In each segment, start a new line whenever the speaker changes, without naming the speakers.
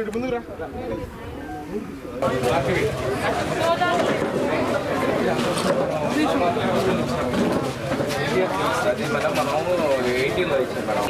ఇటు ముందుకు రా
అది మేడం మనము ఎయిటీన్లో ఇచ్చాం మేడం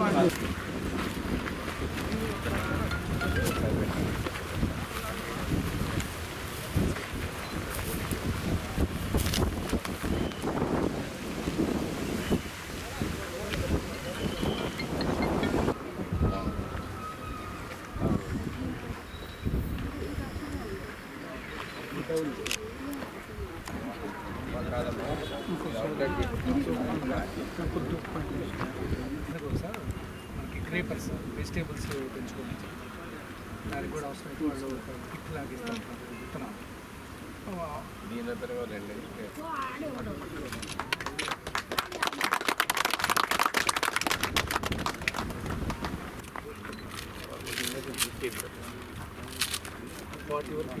మనకి క్రేపర్స్ వెజిటేబుల్స్ పెంచుకోవచ్చు దానికి కూడా అవసరం అయితే వాళ్ళు ఒక కిట్ లాగా ఇస్తారు విత్తనాలు
దీని పెరగాలండి
వాటి వరకు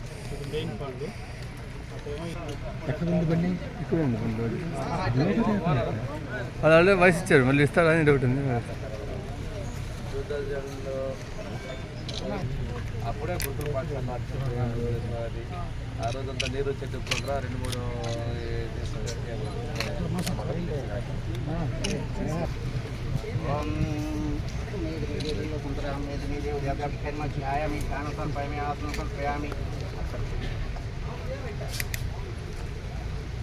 అలాగే ఆల్రెడీ వయసు ఇచ్చారు. మళ్ళీ ఇస్తారా? అని డౌట్ ఉంది?
అప్పుడే గుంటూరు పాటలు మార్చి ఆ రోజంతా నీరు చెట్టు కూడా రెండు మూడు
కుంతరామి దేవి దేవత పైన ఆయామి ప్రాణసం పైన ఆసనం ప్రయామి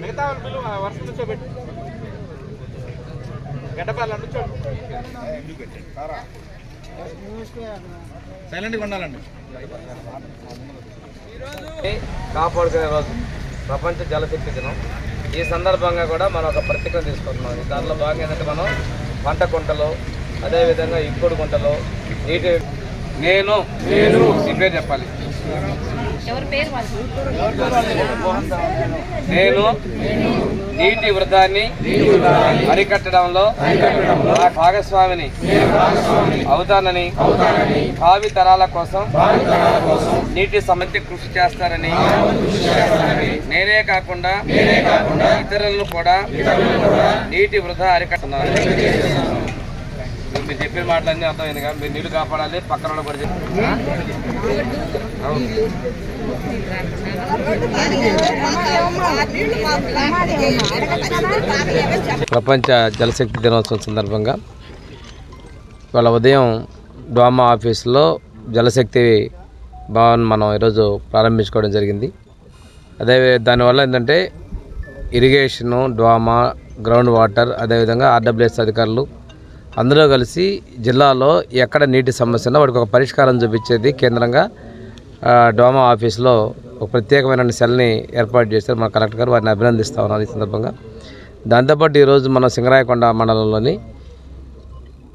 మిగతా వాళ్ళు పిలువ వర్షం నుంచో పెట్టు. గడ్డపాల నుంచోడు
సైలెంట్గా ఉండాలండి.
కాపాడుకునే రోజు. ప్రపంచ జలశక్తి దినం. ఈ సందర్భంగా కూడా మనం ఒక ప్రతిజ్ఞ తీసుకుంటున్నాం. ఈ దాంట్లో భాగంగా ఏంటంటే మనం పంట కుంటలు అదేవిధంగా ఇంకుడు గుంటలు నీటి నేను నేను చెప్పాలి. నేను నీటి వృధాన్ని అరికట్టడంలో నా భాగస్వామిని అవుతానని భావి తరాల కోసం నీటి సమస్య కృషి చేస్తారని నేనే కాకుండా ఇతరులను కూడా నీటి వృధా అరికట్టున్నారు మీరు చెప్పిన మాటలన్నీ అర్థమైంది కదా. మీరు నీళ్ళు కాపాడాలి పక్కన కూడా చెప్పి- ప్రపంచ జలశక్తి దినోత్సవం సందర్భంగా వాళ్ళ ఉదయం డ్వామా ఆఫీసులో జలశక్తి భవన్ మనం ఈరోజు ప్రారంభించుకోవడం జరిగింది. అదే దానివల్ల ఏంటంటే ఇరిగేషను డ్వామా గ్రౌండ్ వాటర్ అదేవిధంగా ఆర్డబ్ల్యూఎస్ అధికారులు అందరూ కలిసి జిల్లాలో ఎక్కడ నీటి సమస్య ఉన్నా వాటికి ఒక పరిష్కారం చూపించేది కేంద్రంగా డోమా ఆఫీస్లో ఒక ప్రత్యేకమైన సెల్ని ఏర్పాటు చేశారు మన కలెక్టర్ గారు. వారిని అభినందిస్తా ఉన్నారు ఈ సందర్భంగా. దాంతోపాటు ఈరోజు మన సింగరాయకొండ మండలంలోని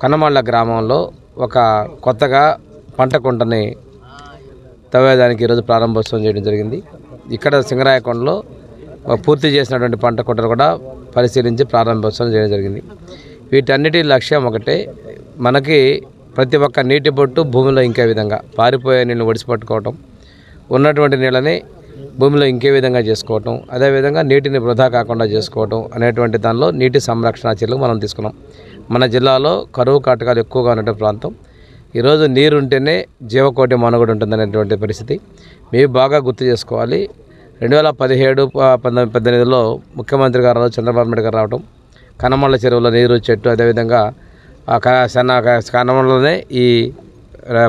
కన్నమాళ్ళ గ్రామంలో ఒక కొత్తగా పంట కుంటని తవ్వేదానికి ఈరోజు ప్రారంభోత్సవం చేయడం జరిగింది. ఇక్కడ సింగరాయకొండలో పూర్తి చేసినటువంటి పంట కుంటను కూడా పరిశీలించి ప్రారంభోత్సవం చేయడం జరిగింది. వీటన్నిటి లక్ష్యం ఒకటే మనకి ప్రతి ఒక్క నీటి బొట్టు భూమిలో ఇంకే విధంగా పారిపోయే నీళ్ళు ఒడిసిపట్టుకోవటం ఉన్నటువంటి నీళ్ళని భూమిలో ఇంకే విధంగా చేసుకోవటం అదేవిధంగా నీటిని వృధా కాకుండా చేసుకోవటం అనేటువంటి దానిలో నీటి సంరక్షణ చర్యలు మనం తీసుకున్నాం. మన జిల్లాలో కరువు కాటకాలు ఎక్కువగా ఉన్నటువంటి ప్రాంతం. ఈరోజు నీరు ఉంటేనే జీవకోటి మనుగడ ఉంటుందనేటువంటి పరిస్థితి. మేము బాగా గుర్తు చేసుకోవాలి. రెండు వేల పదిహేడు పంతొమ్మిది పద్దెనిమిదిలో ముఖ్యమంత్రి గారు చంద్రబాబు నాయుడు గారు రావడం కనమళ్ళ చెరువులో నీరు చెట్టు అదేవిధంగా సన్న కనమళ్ళలోనే ఈ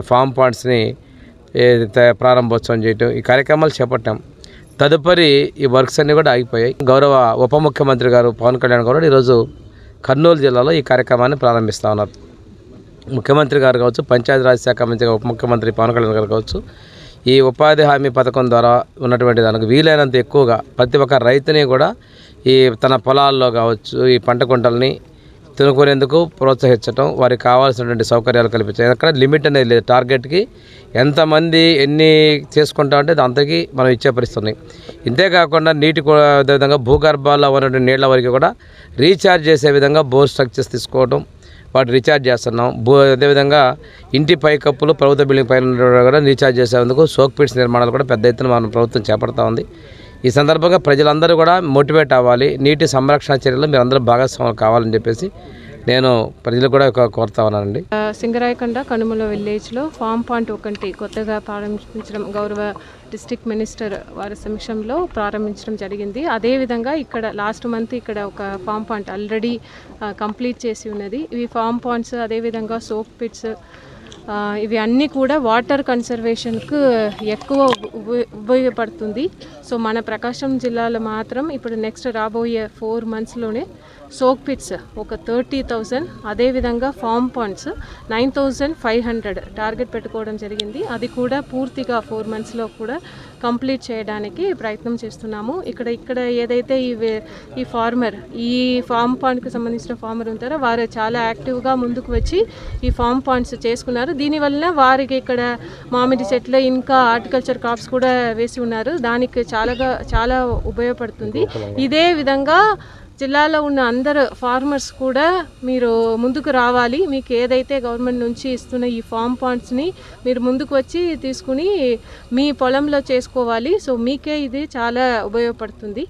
ఫామ్ పాండ్స్ని ప్రారంభోత్సవం చేయటం ఈ కార్యక్రమాలు చేపట్టాం. తదుపరి ఈ వర్క్స్ అన్నీ కూడా ఆగిపోయాయి. గౌరవ ఉప ముఖ్యమంత్రి గారు పవన్ కళ్యాణ్ గారు ఈరోజు కర్నూలు జిల్లాలో ఈ కార్యక్రమాన్ని ప్రారంభిస్తూ ఉన్నారు. ముఖ్యమంత్రి గారు కావచ్చు పంచాయతీరాజ్ శాఖ మంత్రి ఉప ముఖ్యమంత్రి పవన్ కళ్యాణ్ గారు కావచ్చు ఈ ఉపాధి హామీ పథకం ద్వారా ఉన్నటువంటి దానికి వీలైనంత ఎక్కువగా ప్రతి ఒక్క రైతుని కూడా ఈ తన పొలాల్లో కావచ్చు ఈ పంట కుంటల్ని తినుకునేందుకు ప్రోత్సహించడం వారికి కావాల్సినటువంటి సౌకర్యాలు కల్పించడం ఎక్కడ లిమిట్ అనేది లేదు. టార్గెట్కి ఎంతమంది ఎన్ని చేసుకుంటా అంటే అంతకి మనం ఇచ్చే పరిస్థితి ఇంతేకాకుండా నీటి కూడా భూగర్భాల్లో ఉన్నటువంటి నీళ్ళ వరకు కూడా రీఛార్జ్ చేసే విధంగా బోర్ స్ట్రక్చర్స్ తీసుకోవడం వాటి రీఛార్జ్ చేస్తున్నాం. భూ అదేవిధంగా ఇంటి పైకప్పులు ప్రభుత్వ బిల్డింగ్ పైన కూడా రీఛార్జ్ చేసేందుకు సోక్ పిట్స్ నిర్మాణాలు కూడా పెద్ద ఎత్తున మన ప్రభుత్వం చేపడతా ఉంది. ఈ సందర్భంగా ప్రజలందరూ కూడా మోటివేట్ అవ్వాలి. నీటి సంరక్షణ చర్యలు మీరు అందరూ భాగస్వాములు కావాలని చెప్పేసి నేను ప్రజలు కూడా ఒక కోరుతా ఉన్నానండి.
సింగరాయకొండ కనుమల విలేజ్లో ఫామ్ పాయింట్ ఒకటి కొత్తగా ప్రారంభించడం గౌరవ డిస్ట్రిక్ట్ మినిస్టర్ వారి సమక్షంలో ప్రారంభించడం జరిగింది. అదేవిధంగా ఇక్కడ లాస్ట్ మంత్ ఇక్కడ ఒక ఫామ్ పాయింట్ ఆల్రెడీ కంప్లీట్ చేసి ఉన్నది. ఇవి ఫామ్ పాయింట్స్ అదేవిధంగా సోప్ పిట్స్ ఇవి అన్నీ కూడా వాటర్ కన్సర్వేషన్కు ఎక్కువ ఉపయోగపడుతుంది. సో మన ప్రకాశం జిల్లాలో మాత్రం ఇప్పుడు నెక్స్ట్ రాబోయే ఫోర్ మంత్స్లోనే సోక్ పిట్స్ ఒక థర్టీ థౌజండ్ అదేవిధంగా farm points nine thousand five hundred target పెట్టుకోవడం జరిగింది. అది కూడా పూర్తిగా ఫోర్ మంత్స్లో కూడా కంప్లీట్ చేయడానికి ప్రయత్నం చేస్తున్నాము. ఇక్కడ ఇక్కడ ఏదైతే ఈ ఈ ఫార్మర్ ఈ ఫామ్ పాయింట్కి సంబంధించిన ఫార్మర్ ఉంటారో వారు చాలా యాక్టివ్గా ముందుకు వచ్చి ఈ ఫామ్ పాయింట్స్ చేసుకున్నారు. దీనివల్ల వారికి ఇక్కడ మామిడి చెట్లు ఇంకా హార్టికల్చర్ క్రాప్స్ కూడా వేసి ఉన్నారు. దానికి చాలాగా చాలా ఉపయోగపడుతుంది. ఇదే విధంగా జిల్లాలో ఉన్న అందరు ఫార్మర్స్ కూడా మీరు ముందుకు రావాలి. మీకు ఏదైతే గవర్నమెంట్ నుంచి ఇస్తున్న ఈ ఫామ్ పాయింట్స్ని మీరు ముందుకు వచ్చి తీసుకుని మీ పొలంలో చేసుకోవాలి. సో మీకే ఇది చాలా ఉపయోగపడుతుంది.